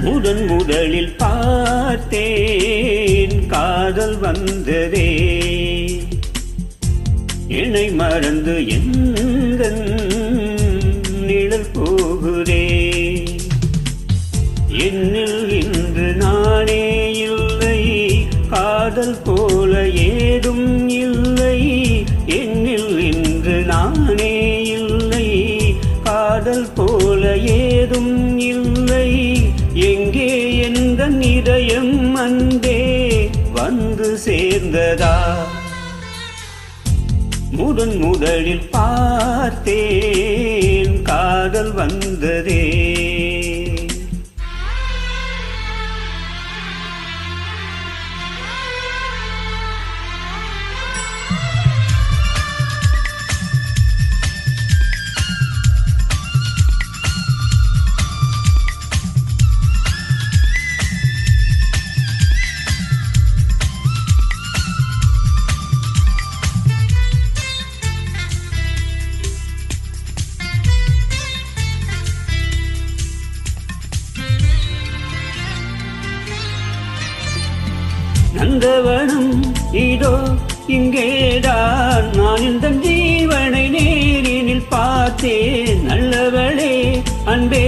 முதன் முதலில் பார்த்தேன். காதல் வந்ததே. என்னை மறந்து எந்த நிழல் போகுதே. என்ன நிதயம் அன்பே வந்து சேர்ந்ததா? முதன் முதலில் பார்த்தேன் காதல் வந்ததே. நந்தவனம் இதோ இங்கேதான். நான் இந்த ஜீவனை நேரினில் பார்த்தேன் நல்லவளே அன்பே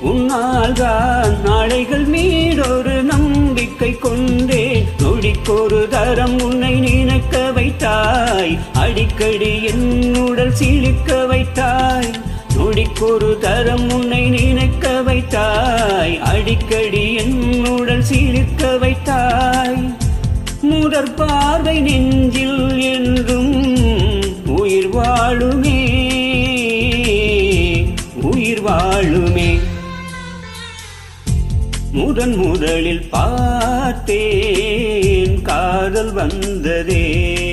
உன்னால் தான் நாளைகள் மீடொரு நம்பிக்கை கொண்டே நொடிக்கொரு தரம் உன்னை நினைக்க வைத்தாய். அடிக்கடி என் உடல் சிலிக்க வைத்தாய். நொடிக்கொரு தரம் உன்னை நினைக்க வைத்தாய். அடிக்கடி என் உடல் சிலிக்க வைத்தாய். முதற் பார்வை நெஞ்சில் என்றும் உயிர் வாழுமே உயிர் வாழுமே. முதன் முதலில் பார்த்தேன் காதல் வந்ததே.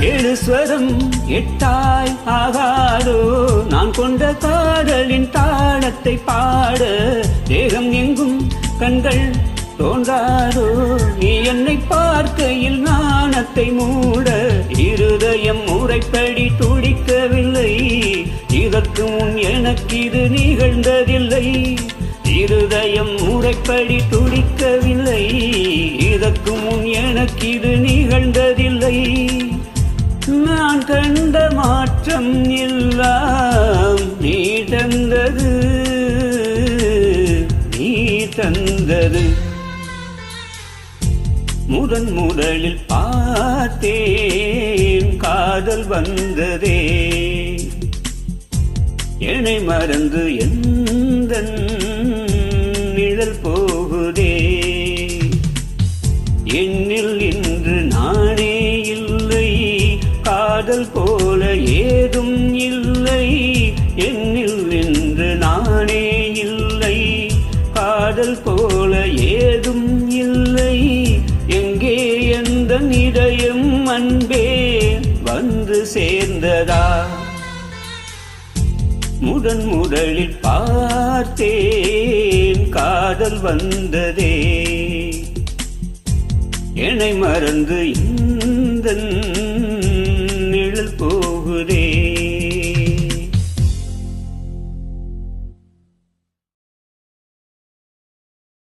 ஏழு ஸ்வரம் எட்டாய் ஆகாதோ. நான் கொண்ட காதலின் தாளத்தை பாட. தேகம் எங்கும் கண்கள் தோன்றாதோ. நீ என்னை பார்க்கையில் நாணத்தை மூட. இருதயம் முறைப்படி துடிக்கவில்லை. இதற்கு முன் எனக்கு இது நிகழ்ந்ததில்லை. இருதயம் முறைப்படி துடிக்கவில்லை. இதற்கு முன் எனக்கு இது நிகழ்ந்ததில்லை. கண்ட மாற்றம் எல்லாம் நீ தந்தது நீ தந்தது. முதன் முதலில் பார்த்தேன் காதல் வந்ததே. என்னை மறந்து எந்தன் நிதயம் அன்பே வந்து சேர்ந்ததா? முதன் முதலில் பார்த்தேன் காதல் வந்ததே. என்னை மறந்து இந்த